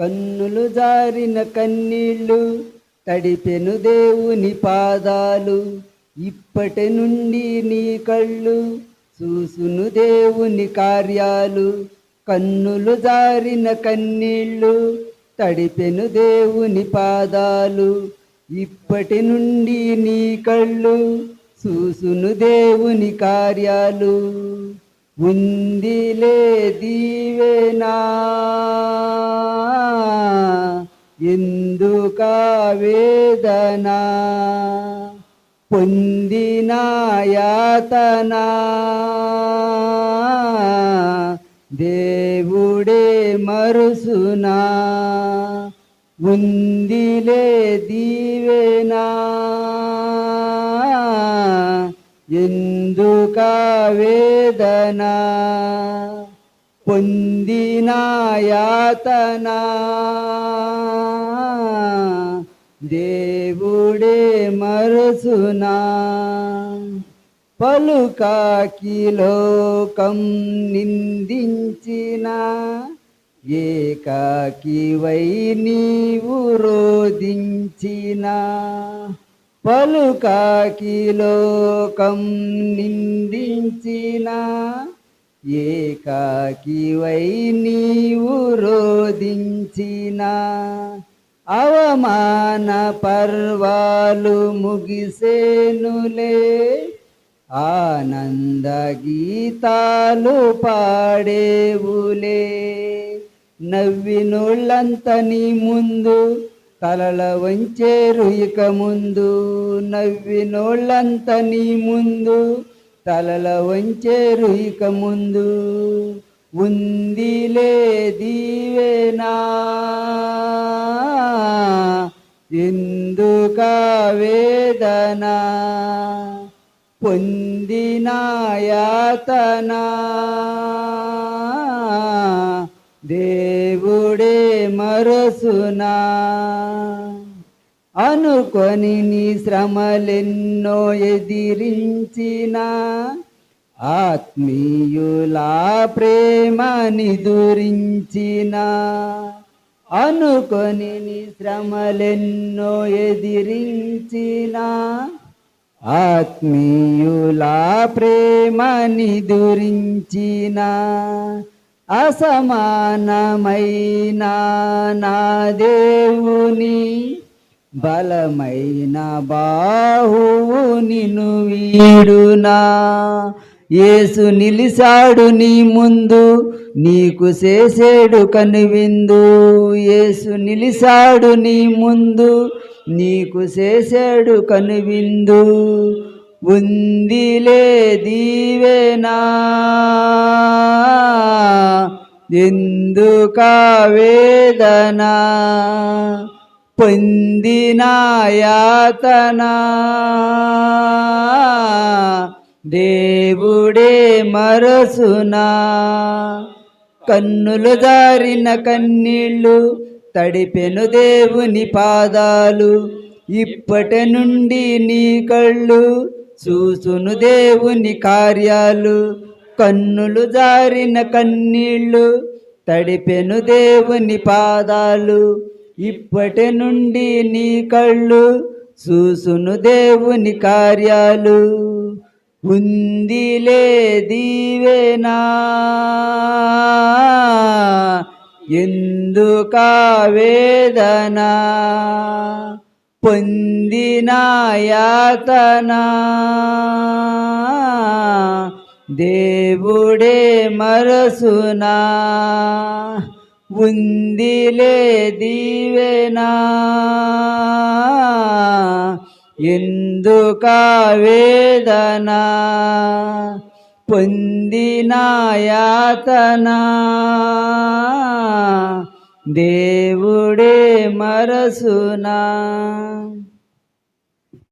కన్నులు జారిన కన్నీళ్ళు తడిపెను దేవుని పాదాలు. ఇప్పటి నుండి నీ కళ్ళు చూసును దేవుని కార్యాలు. కన్నులు జారిన కన్నీళ్ళు తడిపెను దేవుని పాదాలు. ఇప్పటి నుండి నీ కళ్ళు చూసును దేవుని కార్యాలు. ఉందిలే దీవేనా. ఎందుక వేదన? పొందిన యాతన దేవుడే మరుసునా? ఉందిలే దీవేనా? ఎందుక వేదనా? పొందిన యాతనా దేవుడే మరసునా పలుకాకి లోకం నిందించిన ఏకాకి వై నీవు రోధించిన. పలుకాకి లోకం నిందించిన ఏకాకివై నీవు రోధించిన అవమాన పర్వాలు ముగిసేనులే. ఆనంద గీతాలు పాడేవులే. నవ్వినోళ్ళంత నీ ముందు తలల వంచేరు ఇక ముందు. నవ్వినోళ్ళంతని ముందు తలల వంచేరు ఇక ముందు ఉందిలే దీవేనా ఎందుక వేదన పొందిన యాతన. దేవుడే మరసునా. అనుకొని నీ శ్రమలెన్నో ఎదిరించిన ఆత్మీయులా ప్రేమని దురించిన అనుకొని నీ శ్రమలెన్నో ఎదిరించిన ఆత్మీయులా ప్రేమని దురించిన అసమానమైన నా దేవుని బలమైన బాహువు నిను వీడునా. యేసు నిలిసాడు నీ ముందు నీకు చేసేడు కనువిందు. యేసు నిలిసాడు నీ ముందు నీకు చేసేడు కనువిందు. ఉందిలే దీవేనా. ఎందుక వేదనా? పొందిన యాతన దేవుడే మరసునా. కన్నులు జారిన కన్నీళ్ళు తడిపెను దేవుని పాదాలు. ఇప్పటి నుండి నీ కళ్ళు చూసును దేవుని కార్యాలు. కన్నులు జారిన కన్నీళ్ళు తడిపెను దేవుని పాదాలు. ఇప్పటి నుండి నీ కళ్ళు చూసును దేవుని కార్యాలు. ఉందిలే దీవేనా ఎందుక వేదన? పొందిన యాతన? దేవుడే మరసునా? ఉందిలే దీవెనా? ఎందుక వేదన? పొందిన యాతన? దేవుడే మరసునా?